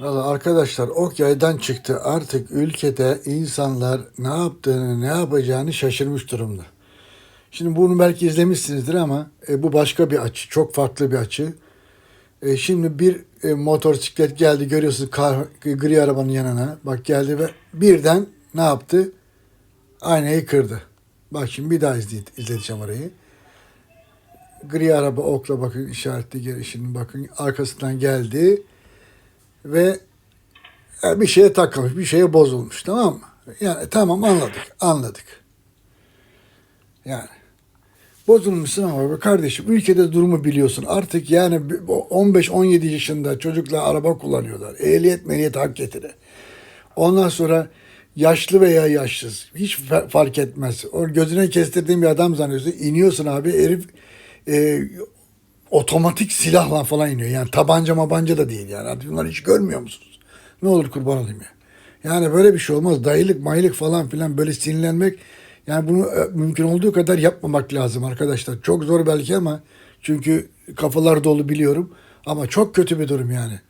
Valla arkadaşlar ok yaydan çıktı. Artık ülkede insanlar ne yaptığını, ne yapacağını şaşırmış durumda. Şimdi bunu belki izlemişsinizdir ama e, bu başka bir açı, çok farklı bir açı. E, şimdi bir e, motosiklet geldi görüyorsunuz kar, gri arabanın yanına. Bak geldi ve birden ne yaptı? Aynayı kırdı. Bak şimdi bir daha izley- izleteceğim orayı. Gri araba okla bakın işaretli geri şimdi bakın arkasından geldi ve e, bir şeye takılmış, bir şeye bozulmuş tamam mı? Yani tamam anladık, anladık. Yani bozulmuşsun ama kardeşim ülkede durumu biliyorsun. Artık yani 15-17 yaşında çocuklar araba kullanıyorlar. Ehliyet mehliyet hak getire. Ondan sonra yaşlı veya yaşsız hiç fa- fark etmez. O gözüne kestirdiğin bir adam zannediyorsun. İniyorsun abi herif e, otomatik silahla falan iniyor. Yani tabanca mabanca da değil yani. Artık Bunları hiç görmüyor musunuz? Ne olur kurban olayım ya. Yani böyle bir şey olmaz. Dayılık mayılık falan filan böyle sinirlenmek yani bunu e, mümkün olduğu kadar yapmamak lazım arkadaşlar. Çok zor belki ama çünkü kafalar dolu biliyorum. Ama çok kötü bir durum yani.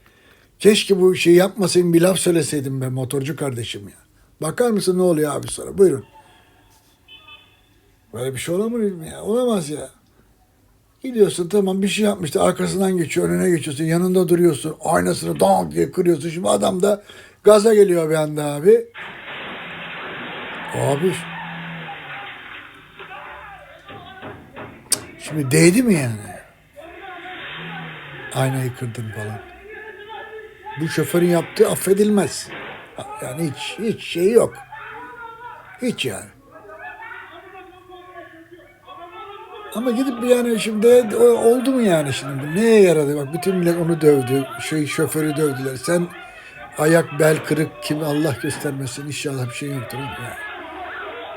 Keşke bu şeyi yapmasaydım bir laf söyleseydim ben motorcu kardeşim ya. Bakar mısın ne oluyor abi sonra? Buyurun. Böyle bir şey olamaz mı ya? Olamaz ya. Gidiyorsun tamam bir şey yapmıştı arkasından geçiyor önüne geçiyorsun yanında duruyorsun aynasını dong diye kırıyorsun şimdi adam da gaza geliyor bir anda abi. Abi şimdi değdi mi yani? Aynayı kırdın falan. Bu şoförün yaptığı affedilmez. Yani hiç hiç şey yok. Hiç yani. Ama gidip yani şimdi oldu mu yani şimdi? Neye yaradı? Bak bütün millet onu dövdü. Şey şoförü dövdüler. Sen ayak bel kırık kim Allah göstermesin inşallah bir şey yoktur. Ya.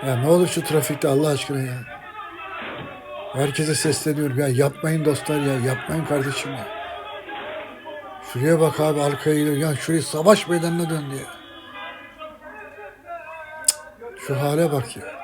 ya ne olur şu trafikte Allah aşkına ya. Herkese sesleniyorum ya yapmayın dostlar ya yapmayın kardeşim ya. Şuraya bak abi arkaya gidiyor. Ya şuraya savaş meydanına döndü ya. Şu hale bak ya.